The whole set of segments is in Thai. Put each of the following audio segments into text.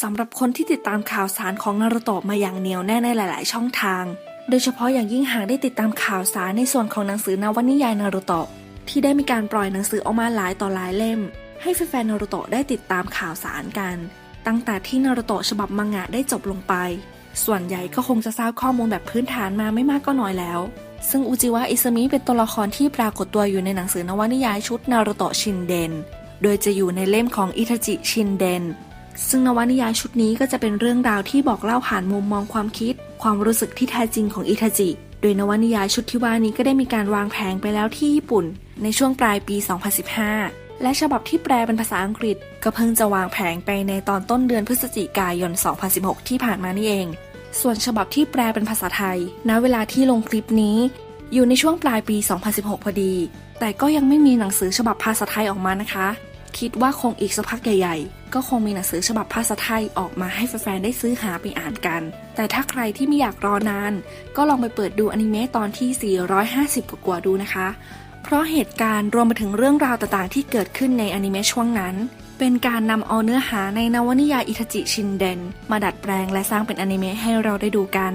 สำหรับคนที่ติดตามข่าวสารของนารูโตะมาอย่างเหนียวแน่ในหลาย ๆ ช่องทาง โดยเฉพาะอย่างยิ่งหากได้ติดตามข่าวสารในส่วนของหนังสือนวนิยายนารูโตะที่ได้มีการปล่อยหนังสือออกมาหลายต่อหลายเล่ม ให้แฟนๆนารูโตะได้ติดตามข่าวสารกัน ตั้งแต่ที่นารูโตะฉบับมังงะได้จบลงไป ส่วนใหญ่ก็คงจะทราบข้อมูลแบบพื้นฐานมาไม่มากก็น้อยแล้ว ซึ่งอุจิวะอิซามิเป็นตัวละครที่ปรากฏตัวอยู่ในหนังสือนวนิยายชุดนารูโตะชินเดน โดยจะอยู่ในเล่มของอิทาจิชินเดน ซึ่งนวนิยายชุดนี้ก็จะเป็นเรื่องราวที่บอกเล่าผ่านมุมมองความคิด ความรู้สึกที่แท้จริงของอิทาจิ โดยนวนิยายชุดที่ว่านี้ก็ได้มีการวางแผงไปแล้วที่ญี่ปุ่น ในช่วงปลายปี 2015 และฉบับที่แปลเป็นภาษาอังกฤษ ก็เพิ่งจะวางแผงไปในตอนต้นเดือนพฤศจิกายน 2016 ที่ผ่านมานี่เอง ส่วนฉบับที่แปลเป็นภาษาไทย ณ เวลาที่ลงคลิปนี้ อยู่ในช่วงปลายปี 2016 พอดี แต่ก็ยังไม่มีหนังสือฉบับภาษาไทยออกมานะคะ คิดว่าคงอีกสักพักใหญ่ ๆ ก็คงมีหนังสือฉบับภาษาไทยออกมาให้แฟนๆได้ซื้อหาไปอ่านกัน แต่ถ้าใครที่ไม่อยากรอนาน ก็ลองไปเปิดดูอนิเมะตอนที่ 450 กว่าดูนะคะ เพราะเหตุการณ์รวมไปถึงเรื่องราวต่างๆ ที่เกิดขึ้นในอนิเมะช่วงนั้น เป็นการนำเอาเนื้อหาในนวนิยายอิทจิชินเดน มาดัดแปลงและสร้างเป็นอนิเมะให้เราได้ดูกัน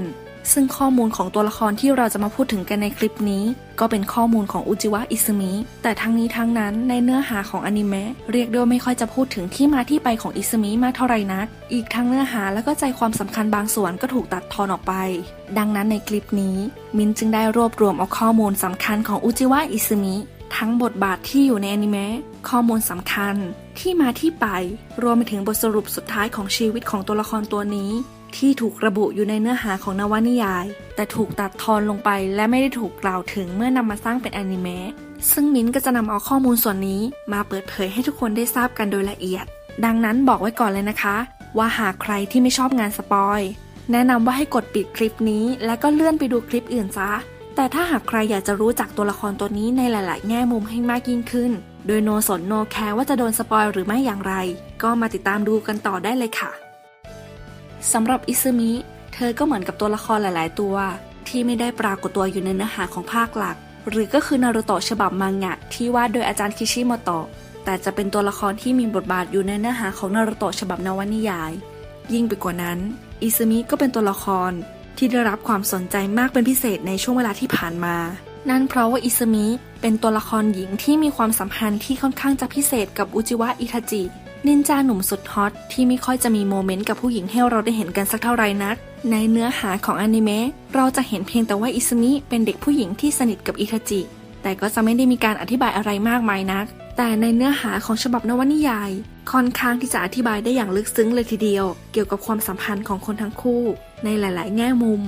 ซึ่งข้อมูลของตัวละครที่เราจะมาพูดถึงกันในคลิปนี้ ก็เป็นข้อมูลของอุจิวะอิซึมิแต่ทั้งนี้ทั้งนั้นในเนื้อหาของอนิเมะเรียกได้ว่าไม่ค่อยจะพูดถึงที่มาที่ไปของอิซึมิมากเท่าไหร่นัก อีกทั้งเนื้อหาและก็ใจความสำคัญบางส่วนก็ถูกตัดทอนออกไป ดังนั้นในคลิปนี้ มินจึงได้รวบรวมเอาข้อมูลสำคัญของอุจิวะอิซึมิทั้งบทบาทที่อยู่ในอนิเมะข้อมูลสำคัญที่มาที่ไป รวมไปถึงบทสรุปสุดท้ายของชีวิตของตัวละครตัวนี้ ที่ถูกระบุอยู่ในเนื้อหาของนวนิยาย แต่ถูกตัดทอนลงไปและไม่ได้ถูกกล่าวถึงเมื่อนำมาสร้างเป็นอนิเมะซึ่งมิ้นก็จะนำเอาข้อมูลส่วนนี้มาเปิดเผยให้ทุกคนได้ทราบกันโดยละเอียด ดังนั้นบอกไว้ก่อนเลยนะคะ ว่าหากใครที่ไม่ชอบงานสปอยแนะนำว่าให้กดปิดคลิปนี้ และก็เลื่อนไปดูคลิปอื่นซะ แต่ถ้าหากใครอยากจะรู้จักตัวละครตัวนี้ในหลาย ๆ แง่มุมให้มากยิ่งขึ้น โดยโนสนโนแคร์ว่าจะโดนสปอยหรือไม่อย่างไร ก็มาติดตามดูกันต่อได้เลยค่ะ สำหรับอิซึมิ เธอก็เหมือนกับตัวละครหลาย ๆ ตัว ที่ไม่ได้ปรากฏตัวอยู่ในเนื้อหาของภาคหลัก หรือก็คือนารูโตะฉบับมังงะ ที่วาดโดยอาจารย์คิชิโมโตะแต่จะเป็นตัวละครที่มีบทบาทอยู่ในเนื้อหาของนารูโตะฉบับนวนิยาย ยิ่งไปกว่านั้น อิซึมิก็เป็นตัวละครที่ได้รับความสนใจมากเป็นพิเศษในช่วงเวลาที่ผ่านมา นั่นเพราะว่าอิซึมิเป็นตัวละครหญิงที่มีความสัมพันธ์ที่ค่อนข้างจะพิเศษกับอุจิวะอิทาจิ นินจาหนุ่มสุดฮอตที่ไม่ค่อยจะมีโมเมนต์กับผู้หญิงให้เราได้เห็นกันสักเท่าไหร่นัก ในเนื้อหาของอนิเมะเราจะเห็นเพียงแต่ว่าอิซึมิเป็นเด็กผู้หญิงที่สนิทกับอิทาจิ แต่ก็จะไม่ได้มีการอธิบายอะไรมากมายนัก แต่ในเนื้อหาของฉบับนวนิยาย ค่อนข้างที่จะอธิบายได้อย่างลึกซึ้งเลยทีเดียว เกี่ยวกับความสัมพันธ์ของคนทั้งคู่ ในหลาย ๆ แง่มุม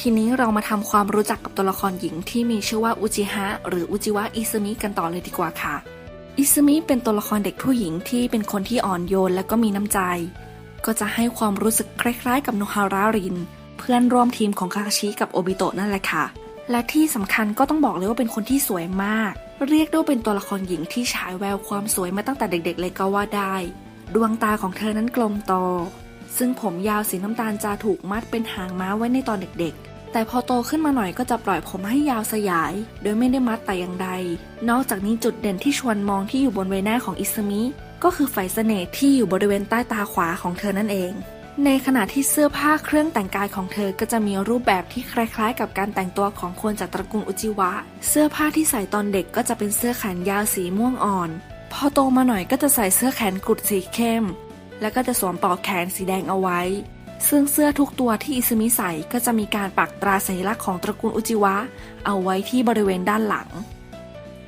ทีนี้เรามาทำความรู้จักกับตัวละครหญิงที่มีชื่อว่าอุจิฮะหรืออุจิวะอิซึมิกันต่อเลยดีกว่าค่ะ อิซึมิเป็นตัวละครเด็กผู้หญิงที่เป็นคนที่อ่อนโยนและก็มีน้ำใจ ก็จะให้ความรู้สึกคล้ายๆ กับโนฮาราริน เพื่อนร่วมทีมของคาคาชิกับโอบิโตะนั่นแหละค่ะ และที่สำคัญก็ต้องบอกเลยว่าเป็นคนที่สวยมาก เรียกได้ว่าเป็นตัวละครหญิงที่ฉายแววความสวยมาตั้งแต่เด็กๆ เลยก็ว่าได้ ดวงตาของเธอนั้นกลมโต ซึ่งผมยาวสีน้ำตาลจะถูกมัดเป็นหางม้าไว้ในตอนเด็กๆ แต่พอโตขึ้นมาหน่อยก็จะปล่อยผมให้ยาวสยาย โดยไม่ได้มัดแต่อย่างใด นอกจากนี้จุดเด่นที่ชวนมองที่อยู่บนใบหน้าของอิสมิ ก็คือไฟเสน่ห์ที่อยู่บริเวณใต้ตาขวาของเธอนั่นเอง ในขณะที่เสื้อผ้าเครื่องแต่งกายของเธอก็จะมีรูปแบบที่คล้ายๆ กับการแต่งตัวของคนจากตระกูลอุจิวะ เสื้อผ้าที่ใส่ตอนเด็กก็จะเป็นเสื้อแขนยาวสีม่วงอ่อน พอโตมาหน่อยก็จะใส่เสื้อแขนกุดสีเข้ม แล้วก็จะสวมปลอกแขนสีแดงเอาไว้ ซึ่งเสื้อทุกตัวที่อิซึมิใส่ก็จะมีการปักตราสัญลักษณ์ของตระกูลอุจิวะ เอาไว้ที่บริเวณด้านหลัง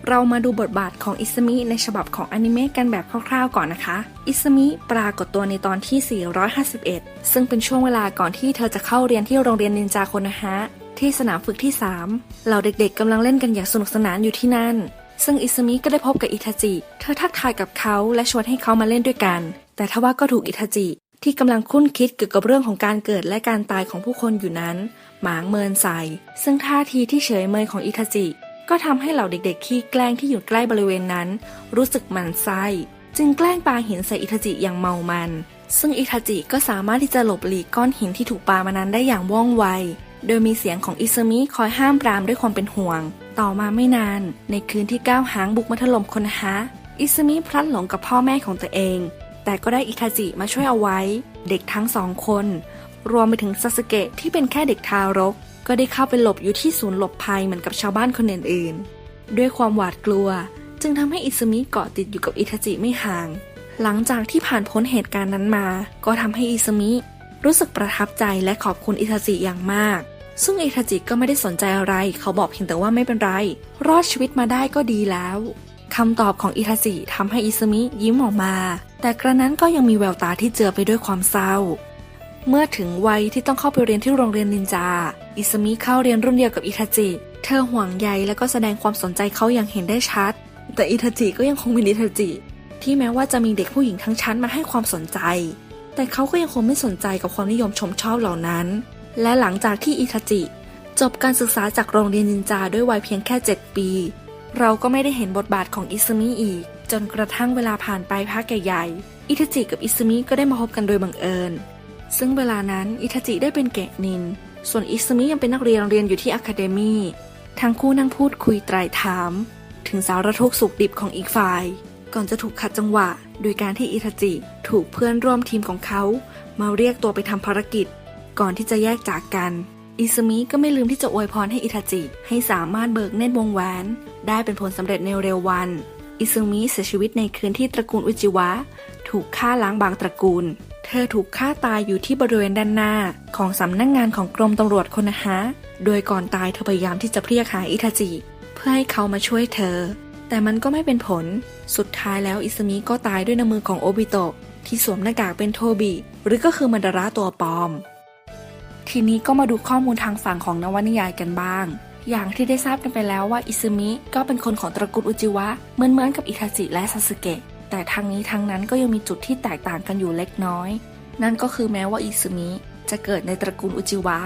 เรามาดูบทบาทของอิสมิในฉบับของอนิเมะกันแบบคร่าวๆก่อนนะคะ อิสมิปรากฏตัวในตอนที่ 451 ซึ่งเป็นช่วงเวลาก่อนที่เธอจะเข้าเรียนที่โรงเรียนนินจาโคนะฮะที่สนามฝึกที่ 3 เหล่าเด็กๆกำลังเล่นกันอย่างสนุกสนานอยู่ที่นั่น ซึ่งอิสมิก็ได้พบกับอิทาจิ เธอทักทายกับเขาและชวนให้เขามาเล่นด้วยกัน แต่ทว่าก็ถูกอิทาจิ ที่กำลังคุ้นคิดเกี่ยวกับเรื่องของการเกิดและการตายของผู้คนอยู่นั้น หมางเมินใส่ ซึ่งท่าทีที่เฉยเมยของอิทาจิ ก็ทำให้เหล่าเด็กๆขี้แกล้งที่อยู่ใกล้บริเวณนั้น รู้สึกหมันไส้จึงแกล้งปาหินใส่อิทาจิอย่างเมามัน ซึ่งอิทาจิก็สามารถที่จะหลบหลีกก้อนหินที่ถูกปามานั้นได้อย่างว่องไว โดยมีเสียงของอิซึมิคอยห้ามปรามด้วยความเป็นห่วง ต่อมาไม่นาน ในคืนที่ก้าวหางบุกมาถล่มคนฮะอิซึมิพลัดหลงกับพ่อแม่ของตัวเอง แต่ก็ได้อิทาจิมาช่วยเอาไว้ เด็กทั้งสองคน รวมไปถึงซาสึเกะที่เป็นแค่เด็กทารก ก็ได้เข้าไปหลบอยู่ที่ศูนย์หลบภัยเหมือนกับชาวบ้านคนอื่นๆ ด้วยความหวาดกลัว จึงทำให้อิซึมิเกาะติดอยู่กับอิทาจิไม่ห่าง หลังจากที่ผ่านพ้นเหตุการณ์นั้นมา ก็ทำให้อิซึมิรู้สึกประทับใจและขอบคุณอิทาจิอย่างมากซึ่งอิทาจิก็ไม่ได้สนใจอะไร เขาบอกเพียงแต่ว่าไม่เป็นไร รอดชีวิตมาได้ก็ดีแล้ว คำตอบของอิทาจิทำให้อิซึมิยิ้มออกมา แต่กระนั้นก็ยังมีแววตาที่เจือไปด้วยความเศร้า เมื่อถึงวัยที่ต้องเข้าไปเรียนที่โรงเรียนนินจา อิสมิเข้าเรียนรุ่นเดียวกับอิทาจิ เธอห่วงใยและก็แสดงความสนใจเขาอย่างเห็นได้ชัด แต่อิทาจิก็ยังคงเป็นอิทาจิ ที่แม้ว่าจะมีเด็กผู้หญิงทั้งชั้นมาให้ความสนใจ แต่เขาก็ยังคงไม่สนใจกับความนิยมชมชอบเหล่านั้น และหลังจากที่อิทาจิ จบการศึกษาจากโรงเรียนนินจาด้วยวัยเพียงแค่ 7 ปี เราก็ไม่ได้เห็นบทบาทของอิซึมิอีก จนกระทั่งเวลาผ่านไปพักใหญ่ๆอิทาจิกับอิซึมิก็ได้มาพบกันโดยบังเอิญ ซึ่งเวลานั้นอิทาจิได้เป็นเกะนิน ส่วนอิซึมิยังเป็นนักเรียนเรียนอยู่ที่อะคาเดมีทั้งคู่นั่งพูดคุยไตร่ถาม ถึงสารทุกสุขดิบของอีกฝ่าย ก่อนจะถูกขัดจังหวะ โดยการที่อิทาจิถูกเพื่อนร่วมทีมของเขา มาเรียกตัวไปทำภารกิจ ก่อนที่จะแยกจากกันอิซึมิก็ไม่ลืมที่จะอวยพรให้อิทาจิ ให้สามารถเบิกเนตรวงแหวน ได้เป็นผลสำเร็จในเร็ววัน อิซึมิเสียชีวิตในคืนที่ตระกูลอุจิวะ ถูกฆ่าล้างบางตระกูล เธอถูกฆ่าตายอยู่ที่บริเวณด้านหน้าของสำนักงงานของกรมตำรวจคนนะฮะ โดยก่อนตายเธอพยายามที่จะเรียกหาอิทาจิ เพื่อให้เขามาช่วยเธอ แต่มันก็ไม่เป็นผล สุดท้ายแล้วอิซึมิก็ตายด้วยน้ำมือของโอบิโตะที่สวมหน้ากากเป็นโทบิ หรือก็คือมันดาระตัวปลอม ทีนี้ก็มาดูข้อมูลทางฝั่งของนวนิยายกันบ้าง อย่างที่ได้ทราบกันไปแล้วว่าอิซึมิก็เป็นคนของตระกูลอุจิวะ เหมือนเหมือนๆกับอิทาจิและซาสึเกะ แต่ทางนี้ทางนั้นก็ยังมีจุดที่แตกต่างกันอยู่เล็กน้อย นั่นก็คือแม้ว่าอิซึมิจะเกิดในตระกูลอุจิวะ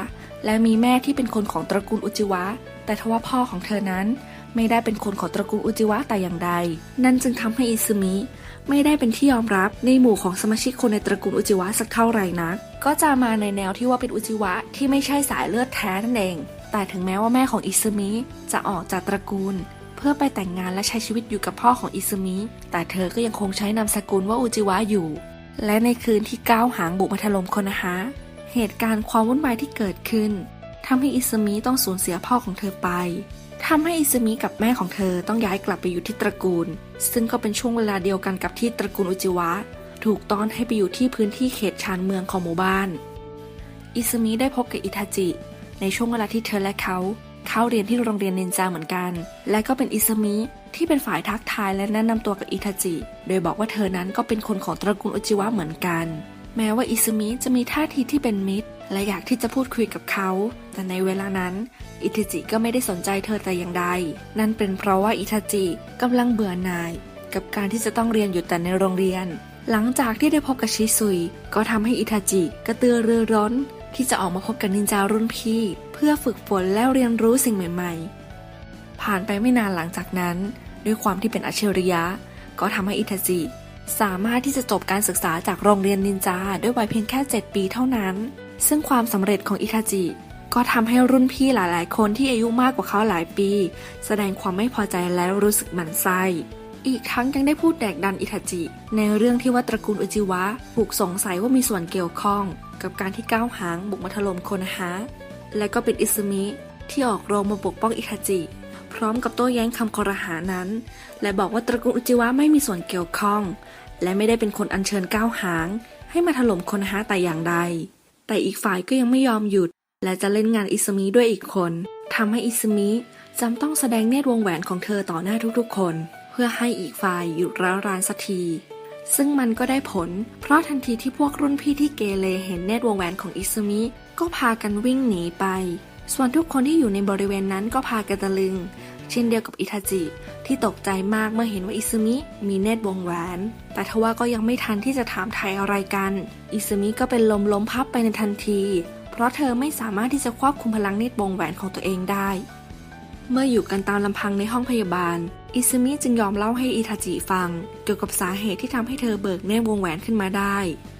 และมีแม่ที่เป็นคนของตระกูลอุจิวะ แต่ทว่าพ่อของเธอนั้น ไม่ได้เป็นคนของตระกูลอุจิวะแต่อย่างใด นั่นจึงทำให้อิซึมิไม่ได้เป็นที่ยอมรับในหมู่ของสมาชิกคนในตระกูลอุจิวะสักเท่าไหร่นัก ก็จะมาในแนวที่ว่าเป็นอุจิวะที่ไม่ใช่สายเลือดแท้นั่นเอง แต่ถึงแม้ว่าแม่ของอิซึมิจะออกจากตระกูล เพื่อไปแต่งงานและใช้ชีวิตอยู่กับพ่อของอิซึมิ แต่เธอก็ยังคงใช้นามสกุลว่าอุจิวะอยู่ และในคืนที่ก้าวหางบุกมาถล่มคนนะฮะเหตุการณ์ความวุ่นวายที่เกิดขึ้นทำให้อิซึมิต้องสูญเสียพ่อของเธอไปทำให้อิซึมิกับแม่ของเธอต้องย้ายกลับไปอยู่ที่ตระกูล ซึ่งก็เป็นช่วงเวลาเดียวกันกับที่ตระกูลอุจิวะ ถูกต้อนให้ไปอยู่ที่พื้นที่เขตชานเมืองของหมู่บ้าน อิซึมิได้พบกับอิทาจิ ในช่วงเวลาที่เธอและเขาเข้าเรียนที่โรงเรียนนินจาเหมือนกัน และก็เป็นอิซึมิที่เป็นฝ่ายทักทายและแนะนำตัวกับอิทาจิ โดยบอกว่าเธอนั้นก็เป็นคนของตระกูลอุจิวะเหมือนกัน แม้ว่าอิซึมิจะมีท่าทีที่เป็นมิตร และอยากที่จะพูดคุยกับเขา แต่ในเวลานั้น อิทาจิก็ไม่ได้สนใจเธอแต่อย่างใด นั่นเป็นเพราะว่าอิทาจิกำลังเบื่อหน่าย กับการที่จะต้องเรียนอยู่แต่ในโรงเรียน หลังจากที่ได้พบกับชิซุย ก็ทำให้อิทาจิกระตือรือร้น ที่จะออกมาพบกับนินจารุ่นพี่ เพื่อฝึกฝนและเรียนรู้สิ่งใหม่ ๆ ผ่านไปไม่นานหลังจากนั้น ด้วยความที่เป็นอัจฉริยะ ก็ทำให้อิทาจิสามารถที่จะจบการศึกษาจากโรงเรียนนินจาด้วยวัยเพียงแค่ 7 ปีเท่านั้น ซึ่งความสำเร็จของอิทาจิก็ทำให้รุ่นพี่หลายๆ คนที่อายุมากกว่าเขาหลายปี แสดงความไม่พอใจและรู้สึกหมั่นไส้อีกทั้งยังได้พูดแดกดันอิทาจิ ในเรื่องที่ว่าตระกูลอุจิวะถูกสงสัยว่ามีส่วนเกี่ยวข้อง กับการที่ก้าวหางบุกมาถล่มโคนฮะและก็เป็นอิซึมิที่ออกโรงมาปกป้องอิทาจิ พร้อมกับโต้แย้งคำคอรหานั้น และบอกว่าตระกูลอุจิวะไม่มีส่วนเกี่ยวข้อง และไม่ได้เป็นคนอัญเชิญก้าวหาง ให้มาถล่มโคนฮะแต่อย่างใด แต่อีกฝ่ายก็ยังไม่ยอมหยุด และจะเล่นงานอิซึมิด้วยอีกคนทำให้อิซึมิจำต้องแสดงเนตรวงแหวนของเธอต่อหน้าทุกๆคน เพื่อให้อีกฝ่ายหยุดร้าวรานสักที ซึ่งมันก็ได้ผล เพราะทันทีที่พวกรุ่นพี่ที่เกเรเห็นเนตรวงแหวนของอิซึมิ ก็พากันวิ่งหนีไป ส่วนทุกคนที่อยู่ในบริเวณนั้นก็พากันตะลึง เช่นเดียวกับอิทาจิ ที่ตกใจมากเมื่อเห็นว่าอิซึมิมีเนตรวงแหวน แต่ทว่าก็ยังไม่ทันที่จะถามไทยอะไรกัน อิซึมิก็เป็นลมล้มพับไปในทันที เพราะเธอไม่สามารถที่จะควบคุมพลังเนตรวงแหวนของตัวเองได้ เมื่ออยู่กันตามลำพังในห้องพยาบาล อิซึมิจึงยอมเล่าให้อิทาจิฟัง เกี่ยวกับสาเหตุที่ทำให้เธอเบิกเนตรวงแหวนขึ้นมาได้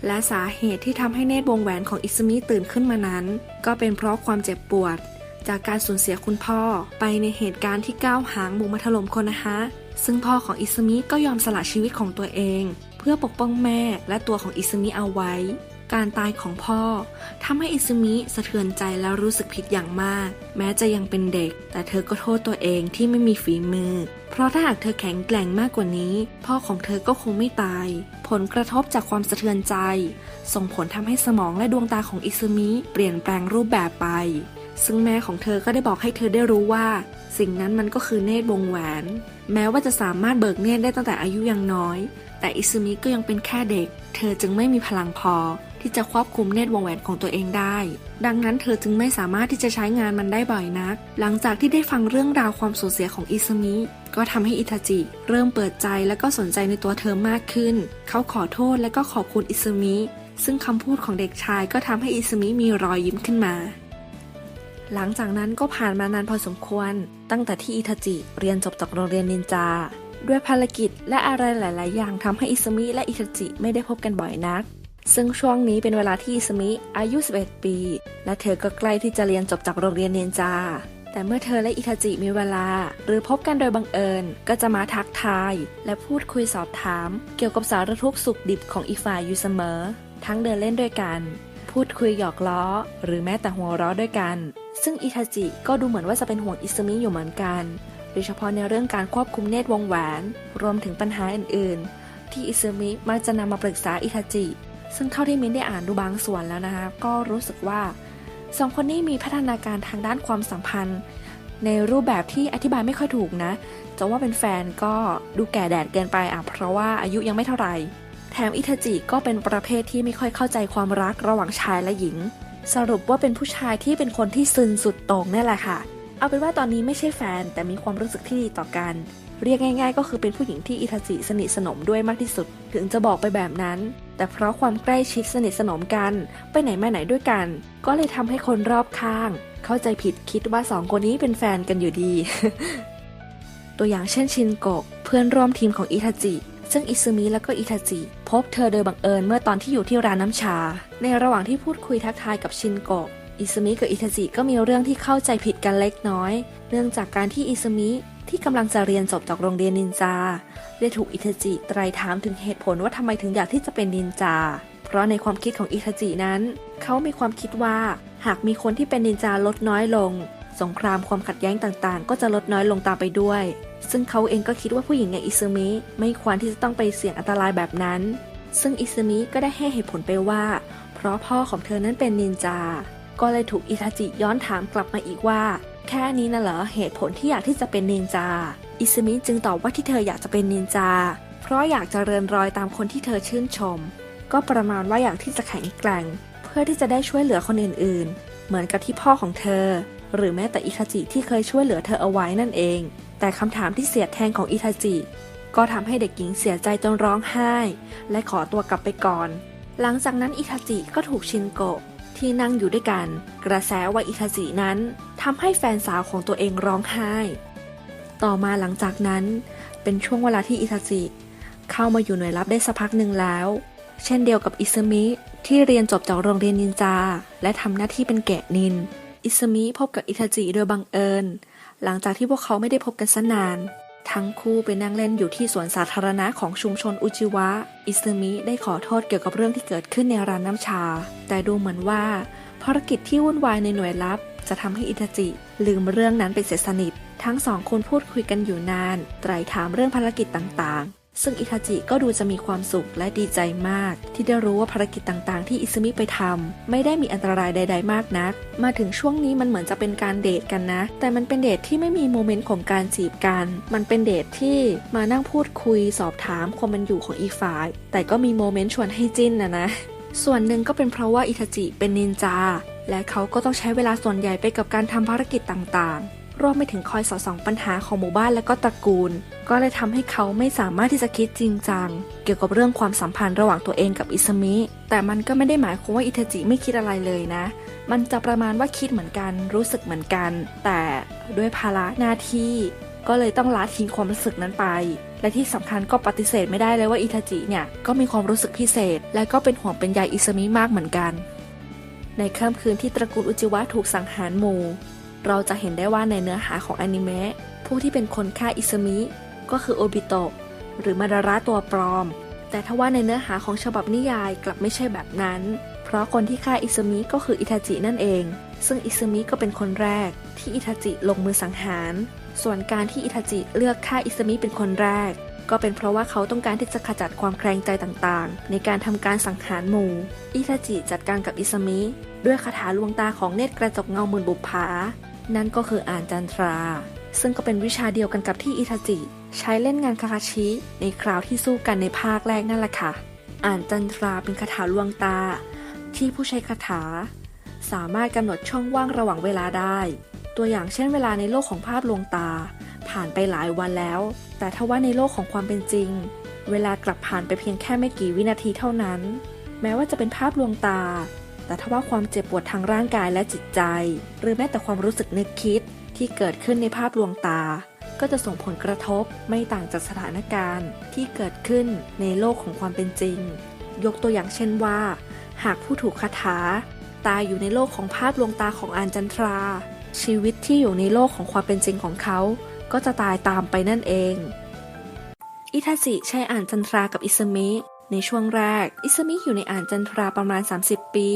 และสาเหตุที่ทำให้เนตรวงแหวนของอิซึมิตื่นขึ้นมานั้น ก็เป็นเพราะความเจ็บปวด จากการสูญเสียคุณพ่อไปในเหตุการณ์ที่ก้าวหางบุกมาถล่มคนนะฮะซึ่งพ่อของอิซึมิก็ยอมสละชีวิตของตัวเอง เพื่อปกป้องแม่และตัวของอิซึมิเอาไว้ การตายของพ่อทำให้อิซึมิสะเทือนใจและรู้สึกผิดอย่างมาก แม้จะยังเป็นเด็ก แต่เธอก็โทษตัวเองที่ไม่มีฝีมือ เพราะถ้าหากเธอแข็งแกร่งมากกว่านี้ พ่อของเธอก็คงไม่ตาย ผลกระทบจากความสะเทือนใจ ส่งผลทำให้สมองและดวงตาของอิซึมิเปลี่ยนแปลงรูปแบบไป ซึ่งแม่ของเธอก็ได้บอกให้เธอได้รู้ว่า สิ่งนั้นมันก็คือเนตรวงแหวน แม้ว่าจะสามารถเบิกเนตรได้ตั้งแต่อายุยังน้อย แต่อิซึมิก็ยังเป็นแค่เด็ก เธอจึงไม่มีพลังพอ ที่จะควบคุมเนตรวงแหวนของตัวเองได้ ดังนั้นเธอจึงไม่สามารถที่จะใช้งานมันได้บ่อยนัก หลังจากที่ได้ฟังเรื่องราวความสูญเสียของอิซึมิก็ทำให้อิทาจิ เริ่มเปิดใจและก็สนใจในตัวเธอมากขึ้น เขาขอโทษและก็ขอบคุณอิซึมิ ซึ่งคำพูดของเด็กชายก็ทำให้อิซึมิมีรอยยิ้มขึ้นมาหลังจากนั้นก็ผ่านมานานพอสมควร ตั้งแต่ที่อิทาจิเรียนจบจากโรงเรียนนินจา ด้วยภารกิจและอะไรหลาย ๆ อย่างทำให้อิซึมิและอิทาจิไม่ได้พบกันบ่อยนัก ซึ่งช่วงนี้เป็นเวลาที่อิซึมิอายุ 11 ปี และเธอก็ใกล้ที่จะเรียนจบจากโรงเรียนเนินจา แต่เมื่อเธอและอิทาจิมีเวลา หรือพบกันโดยบังเอิญ ก็จะมาทักทาย และพูดคุยสอบถาม เกี่ยวกับสารทุกข์สุขดิบของอีฝ่ายอยู่เสมอ ทั้งเดินเล่นด้วยกัน พูดคุยหยอกล้อ หรือแม้แต่หัวเราะด้วยกัน ซึ่งอิทาจิก็ดูเหมือนว่าจะเป็นห่วงอิซึมิอยู่เหมือนกัน โดยเฉพาะในเรื่องการควบคุมเนตรวงแหวน รวมถึงปัญหาอื่น ๆ ที่อิซึมิมักจะนำมาปรึกษาอิทาจิ ซึ่งเท่าที่มินได้อ่านดูบางส่วนแล้วนะคะ ก็รู้สึกว่าสองคนนี้มีพัฒนาการทางด้านความสัมพันธ์ ในรูปแบบที่อธิบายไม่ค่อยถูกนะ จะว่าเป็นแฟนก็ดูแก่แดดเกินไปอะเพราะว่าอายุยังไม่เท่าไหร่ แถมอิทาจิก็เป็นประเภทที่ไม่ค่อยเข้าใจความรักระหว่างชายและหญิง สรุปว่าเป็นผู้ชายที่เป็นคนที่ซึนสุดโต่งนี่แหละค่ะ เอาเป็นว่าตอนนี้ไม่ใช่แฟนแต่มีความรู้สึกที่ดีต่อกัน เรียกง่าย ๆ ก็คือเป็นผู้หญิงที่อิทาจิสนิทสนมด้วยมากที่สุด ถึงจะบอกไปแบบนั้น แต่เพราะความใกล้ชิดสนิทสนมกัน ไปไหนมาไหนด้วยกัน ก็เลยทำให้คนรอบข้าง เข้าใจผิดคิดว่าสองคนนี้เป็นแฟนกันอยู่ดี ตัวอย่างเช่นชินโกะเพื่อนร่วมทีมของอิทาจิ ซึ่งอิซึมิและก็อิทาจิ พบเธอโดยบังเอิญเมื่อตอนที่อยู่ที่ร้านน้ำชา ในระหว่างที่พูดคุยทักทายกับชินโกะอิซึมิกับอิทาจิก็มีเรื่องที่เข้าใจผิดกันเล็กน้อย เนื่องจากการที่อิซึมิ ที่กำลังจะเรียนจบจากโรงเรียนนินจา ได้ถูกอิทจิไตรถามถึงเหตุผลว่าทำไมถึงอยากที่จะเป็นนินจา เพราะในความคิดของอิทจินั้น เขามีความคิดว่า หากมีคนที่เป็นนินจาลดน้อยลง สงครามความขัดแย้งต่างๆ ก็จะลดน้อยลงตามไปด้วย ซึ่งเขาเองก็คิดว่าผู้หญิงอย่างอิซึมิไม่ควรที่จะต้องไปเสี่ยงอันตรายแบบนั้น ซึ่งอิซึมิก็ได้ให้เหตุผลไปว่า เพราะพ่อของเธอนั้นเป็นนินจาก็เลยถูกอิทาจิย้อนถามกลับมาอีกว่า แค่นี้น่ะเหรอเหตุผลที่อยากที่จะเป็นนินจา อิซึมิจึงตอบว่าที่เธออยากจะเป็นนินจา เพราะอยากจะเรินรอยตามคนที่เธอชื่นชม ก็ประมาณว่าอยากที่จะแข็งแกร่ง เพื่อที่จะได้ช่วยเหลือคนอื่นๆ เหมือนกับที่พ่อของเธอ หรือแม้แต่อิทาจิที่เคยช่วยเหลือเธอเอาไว้นั่นเอง แต่คำถามที่เสียดแทงของอิทาจิ ก็ทำให้เด็กหญิงเสียใจจนร้องไห้ และขอตัวกลับไปก่อน หลังจากนั้นอิทาจิก็ถูกชินโกะที่นั่งอยู่ด้วยกัน กระแสว่าอิทาจินั้น ทำให้แฟนสาวของตัวเองร้องไห้ ต่อมาหลังจากนั้น เป็นช่วงเวลาที่อิทาจิเข้ามาอยู่หน่วยรับได้สักพักหนึ่งแล้ว เช่นเดียวกับอิซึมิที่เรียนจบจากโรงเรียนนินจา และทำหน้าที่เป็นแกะนิน อิซึมิพบกับอิทาจิโดยบังเอิญ หลังจากที่พวกเขาไม่ได้พบกันสนาน ทั้งคู่ไปนั่งเล่นอยู่ที่สวนสาธารณะของชุมชนอุจิวะ อิซึมิได้ขอโทษเกี่ยวกับเรื่องที่เกิดขึ้นในร้านน้ำชา แต่ดูเหมือนว่าภารกิจที่วุ่นวายในหน่วยลับ จะทำให้อิทาจิ ลืมเรื่องนั้นไปเสียสนิท ทั้งสองคนพูดคุยกันอยู่นาน ไตร่ถามเรื่องภารกิจต่างๆ ซึ่งอิทาจิก็ดูจะมีความสุขและดีใจมาก ที่ได้รู้ว่าภารกิจต่างๆ ที่อิซึมิไปทำไม่ได้มีอันตรายใด ๆ มากนัก มาถึงช่วงนี้มันเหมือนจะเป็นการเดทกันนะ แต่มันเป็นเดทที่ไม่มีโมเมนต์ของการจีบกัน มันเป็นเดทที่มานั่งพูดคุยสอบถามความมันอยู่ของอีกฝ่าย แต่ก็มีโมเมนต์ชวนให้จิ้นนะนะส่วนหนึ่งก็เป็นเพราะว่าอิทาจิเป็นนินจา และเขาก็ต้องใช้เวลาส่วนใหญ่ไปกับการทำภารกิจต่างๆ รวมไปถึงคอยสอดส่องปัญหาของหมู่บ้านและก็ตระกูล ก็เลยทำให้เขาไม่สามารถที่จะคิดจริงจัง เกี่ยวกับเรื่องความสัมพันธ์ระหว่างตัวเองกับอิสมิ แต่มันก็ไม่ได้หมายความว่าอิทจิไม่คิดอะไรเลยนะ มันจะประมาณว่าคิดเหมือนกัน รู้สึกเหมือนกัน แต่ด้วยภาระหน้าที่ก็เลยต้องละทิ้งความรู้สึกนั้นไป และที่สำคัญก็ปฏิเสธไม่ได้เลยว่าอิทาจิเนี่ย ก็มีความรู้สึกพิเศษ และก็เป็นห่วงเป็นใยอิสมิมากเหมือนกัน ในค่ำคืนที่ตระกูลอุจิวะถูกสังหารหมู่ เราจะเห็นได้ว่าในเนื้อหาของอนิเมะผู้ที่เป็นคนฆ่าอิสมิ ก็คือโอบิโตะหรือมาดาระตัวปลอม แต่ทว่าในเนื้อหาของฉบับนิยายกลับไม่ใช่แบบนั้น เพราะคนที่ฆ่าอิซมิก็คืออิทาจินั่นเอง ซึ่งอิซมิก็เป็นคนแรก ที่อิทาจิลงมือสังหาร ส่วนการที่อิทาจิเลือกฆ่าอิซมิเป็นคนแรก ก็เป็นเพราะว่าเขาต้องการที่จะขจัดความแคลงใจต่างๆ ในการทำการสังหารหมู่ อิทาจิจัดการกับอิซึมิ ด้วยคาถาลวงตาของเนตรกระจกเงาหมื่นบุปผา นั่นก็คืออ่านจันทรา ซึ่งก็เป็นวิชาเดียวกันกับที่อิทาจิ ใช้เล่นงานคาคาชิ ในคราวที่สู้กันในภาคแรกนั่นแหละค่ะ อ่านจันทราเป็นคาถาลวงตา ที่ผู้ใช้คาถา สามารถกำหนดช่องว่างระหว่างเวลาได้ ตัวอย่างเช่นเวลาในโลกของภาพลวงตา ผ่านไปหลายวันแล้ว แต่ถ้าว่าในโลกของความเป็นจริง เวลากลับผ่านไปเพียงแค่ไม่กี่วินาทีเท่านั้น แม้ว่าจะเป็นภาพลวงตา แต่ถ้าว่าความเจ็บปวดทางร่างกายและจิตใจ หรือแม้แต่ความรู้สึกนึกคิดที่เกิดขึ้นในภาพลวงตา ก็จะส่งผลกระทบไม่ต่างจากสถานการณ์ที่เกิดขึ้นในโลกของความเป็นจริง ยกตัวอย่างเช่นว่า หากผู้ถูกคาถา ตายอยู่ในโลกของภาพลวงตาของอานจันทราชีวิตที่อยู่ในโลกของความเป็นจริงของเขา ก็จะตายตามไปนั่นเอง อิทาจิใช้อ่านจันทรากับอิซึมิ ในช่วงแรก อิซึมิอยู่ในอ่านจันทราประมาณ 30 ปี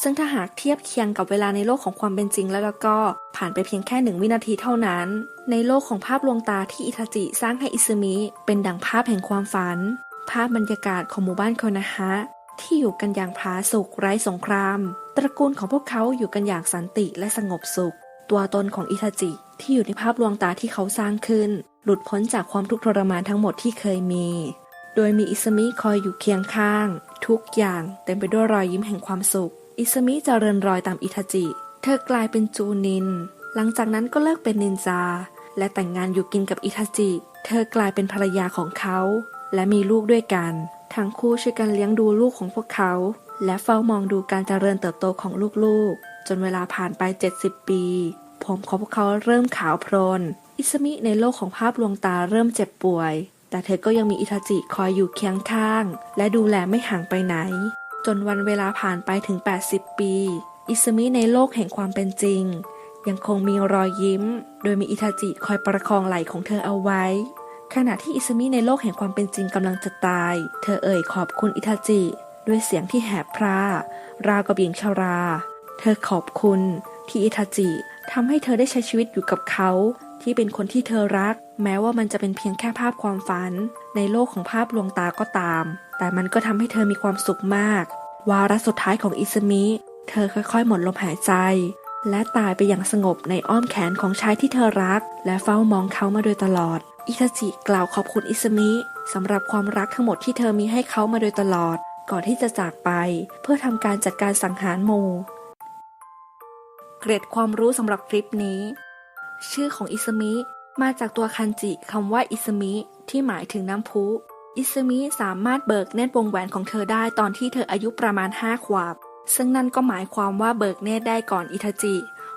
ซึ่งถ้าหากเทียบเคียงกับเวลาในโลกของความเป็นจริงแล้วแล้วก็ผ่านไปเพียงแค่หนึ่งวินาทีเท่านั้น ในโลกของภาพลวงตาที่อิทาจิสร้างให้อิซึมิเป็นดังภาพแห่งความฝัน ภาพบรรยากาศของหมู่บ้านโคนาฮะที่อยู่กันอย่างผาสุกไร้สงคราม ตระกูลของพวกเขาอยู่กันอย่างสันติและสงบสุข ตัวตนของอิทาจิ ที่อยู่ในภาพลวงตาที่เขาสร้างขึ้น หลุดพ้นจากความทุกข์ทรมานทั้งหมดที่เคยมี โดยมีอิสมิคอยอยู่เคียงข้าง ทุกอย่างเต็มไปด้วยรอยยิ้มแห่งความสุข อิสมิเจะเริญรอยตามอิทาจิ เธอกลายเป็นจูนิน หลังจากนั้นก็เลิกเป็นนินจา และแต่งงานอยู่กินกับอิทาจิ เธอกลายเป็นภรรยาของเขา และมีลูกด้วยกัน ทั้งคู่ช่วยกันเลี้ยงดูลูกของพวกเขา และเฝ้ามองดูการเจริญเติบโตของลูกๆ จนเวลาผ่านไป 70 ปี ผมของพวกเขาเริ่มขาวโพลน อิสมิในโลกของภาพลวงตาเริ่มเจ็บป่วย แต่เธอก็ยังมีอิทาจิคอยอยู่เคียงข้าง และดูแลไม่ห่างไปไหน จนวันเวลาผ่านไปถึง 80 ปี อิสมิในโลกแห่งความเป็นจริง ยังคงมีรอยยิ้ม โดยมีอิทาจิคอยประคองไหล่ของเธอเอาไว้ ขณะที่อิสมิในโลกแห่งความเป็นจริงกำลังจะตาย เธอเอ่ยขอบคุณอิทาจิ ด้วยเสียงที่แหบพร่าราวกับหญิงชารา เธอขอบคุณที่อิทาจิ ทำให้เธอได้ใช้ชีวิตอยู่กับเขา ที่เป็นคนที่เธอรัก แม้ว่ามันจะเป็นเพียงแค่ภาพความฝัน ในโลกของภาพลวงตาก็ตาม แต่มันก็ทำให้เธอมีความสุขมาก วาระสุดท้ายของอิสมิ เธอค่อยๆ หมดลมหายใจ และตายไปอย่างสงบในอ้อมแขนของชายที่เธอรัก และเฝ้ามองเขามาโดยตลอด อิทาจิกล่าวขอบคุณอิสมิสำหรับความรักทั้งหมดที่เธอมีให้เขามาโดยตลอด ก่อนที่จะจากไป เพื่อทำการจัดการสังหารหมู่ เกร็ดความรู้สำหรับคลิปนี้ ชื่อของอิสมิมาจากตัวคันจิคำว่าอิสมิที่หมายถึงน้ำพุอิสมิสามารถเบิกเนตรวงแหวนของเธอได้ตอนที่เธออายุประมาณห้าขวบ ซึ่งนั่นก็หมายความว่าเบิกเนตรได้ก่อนอิทาจิ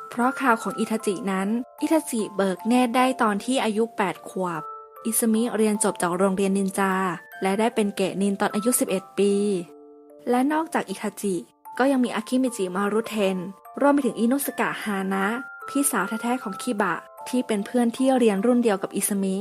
เพราะข่าวของอิทาจินั้น อิทาจิเบิกเนตรได้ตอนที่อายุ 8 ขวบ อิสมิเรียนจบจากโรงเรียนนินจา และได้เป็นเกะนินตอนอายุ 11 ปี และนอกจากอิทาจิ ก็ยังมีอาคิมิจิมารุเทน รวมไปถึงอินุสกะฮานะ พี่สาวแท้ๆของคิบะ ที่เป็นเพื่อนที่เรียนรุ่นเดียวกับอิสมิ